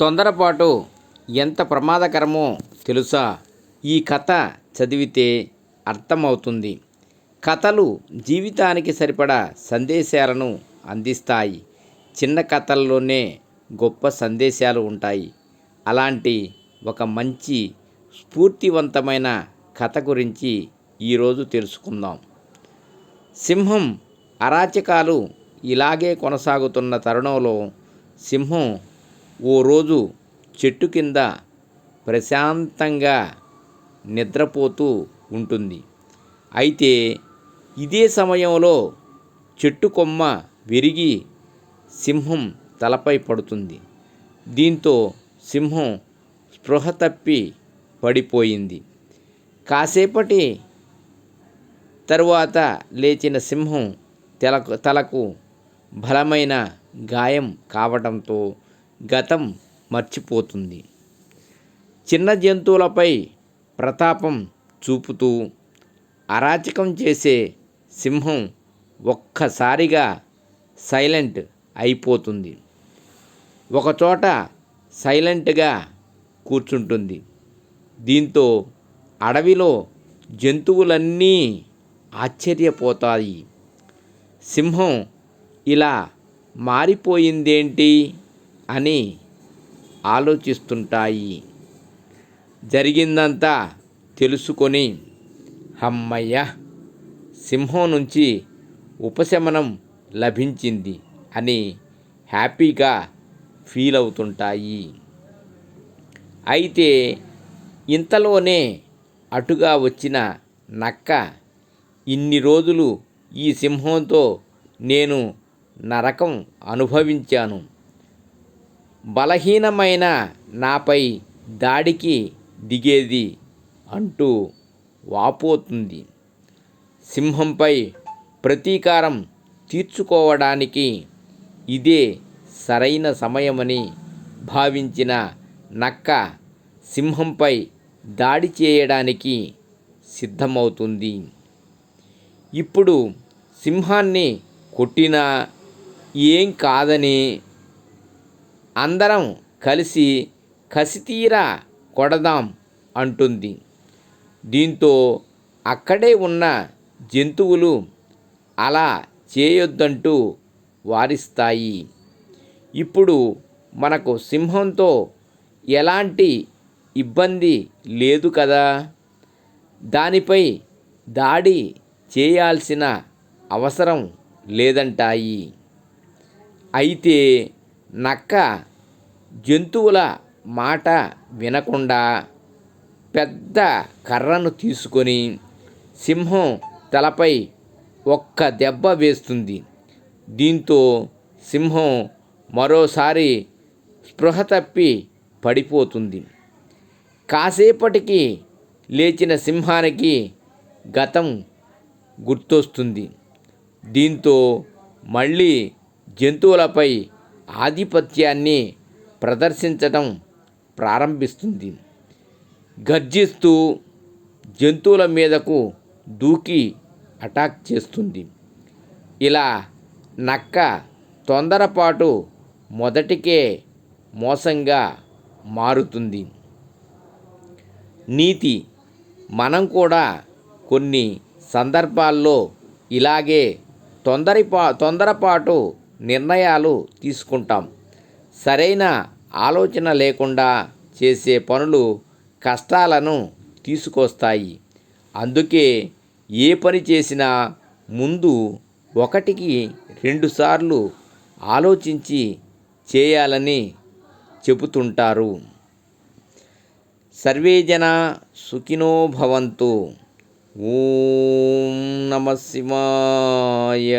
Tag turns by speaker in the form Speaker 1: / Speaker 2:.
Speaker 1: తొందరపాటు ఎంత ప్రమాదకరమో తెలుసా? ఈ కథ చదివితే అర్థమవుతుంది. కథలు జీవితానికి సరిపడా సందేశాలను అందిస్తాయి. చిన్న కథల్లోనే గొప్ప సందేశాలు ఉంటాయి. అలాంటి ఒక మంచి స్ఫూర్తివంతమైన కథ గురించి ఈరోజు తెలుసుకుందాం. సింహం అరాచకాలు ఇలాగే కొనసాగుతున్న తరుణంలో సింహం ఓ రోజు చెట్టు కింద ప్రశాంతంగా నిద్రపోతూ ఉంటుంది. అయితే ఇదే సమయంలో చెట్టు కొమ్మ విరిగి సింహం తలపై పడుతుంది. దీంతో సింహం స్పృహ తప్పి పడిపోయింది. కాసేపటి తరువాత లేచిన సింహం తలకు తలకు బలమైన గాయం కావడంతో గతం మర్చిపోతుంది. చిన్న జంతువులపై ప్రతాపం చూపుతూ అరాచకం చేసే సింహం ఒక్కసారిగా సైలెంట్ అయిపోతుంది. ఒకచోట సైలెంట్గా కూర్చుంటుంది. దీంతో అడవిలో జంతువులన్నీ ఆశ్చర్యపోతాయి. సింహం ఇలా మారిపోయిందేంటి? అని ఆలోచిస్తుంటాయి. జరిగిందంతా తెలుసుకొని అమ్మయ్య సింహం నుంచి ఉపశమనం లభించింది అని హ్యాపీగా ఫీల్ అవుతుంటాయి. అయితే ఇంతలోనే అటుగా వచ్చిన నక్క ఇన్ని రోజులు ఈ సింహంతో నేను నరకం అనుభవించాను. బలహీనమైన నాపై దాడికి దిగేది అంటూ వాపోతుంది. సింహంపై ప్రతీకారం తీర్చుకోవడానికి ఇదే సరైన సమయమని భావించిన నక్క సింహంపై దాడి చేయడానికి సిద్ధమవుతుంది. ఇప్పుడు సింహాన్ని కొట్టినా ఏం కాదని అందరం కలిసి కసితీరా కొడదాం అంటుంది. దీంతో అక్కడే ఉన్న జంతువులు అలా చేయొద్దంటూ వారిస్తాయి. ఇప్పుడు మనకు సింహంతో ఎలాంటి ఇబ్బంది లేదు కదా? దానిపై దాడి చేయాల్సిన అవసరం లేదంటాయి. అయితే నక్క జంతువుల మాట వినకుండా పెద్ద కర్రను తీసుకొని సింహం తలపై ఒక్క దెబ్బ వేస్తుంది. దీంతో సింహం మరోసారి స్పృహ తప్పి పడిపోతుంది. కాసేపటికి లేచిన సింహానికి గతం గుర్తొస్తుంది. దీంతో మళ్ళీ జంతువులపై ఆధిపత్యాన్ని ప్రదర్శించటం ప్రారంభిస్తుంది. గర్జిస్తూ జంతువుల మీదకు దూకి అటాక్ చేస్తుంది. ఇలా నక్క తొందరపాటు మొదటికే మోసంగా మారుతుంది. నీతి మనం కూడా కొన్ని సందర్భాల్లో ఇలాగే తొందరపా తొందరపాటు నిర్ణయాలు తీసుకుంటాం. సరైన ఆలోచన లేకుండా చేసే పనులు కష్టాలను తీసుకొస్తాయి. అందుకే ఏ పని చేసినా ముందు ఒకటికి రెండుసార్లు ఆలోచించి చేయాలని చెబుతుంటారు. సర్వేజన సుఖినో భవంతు. ఓం నమ శివాయ.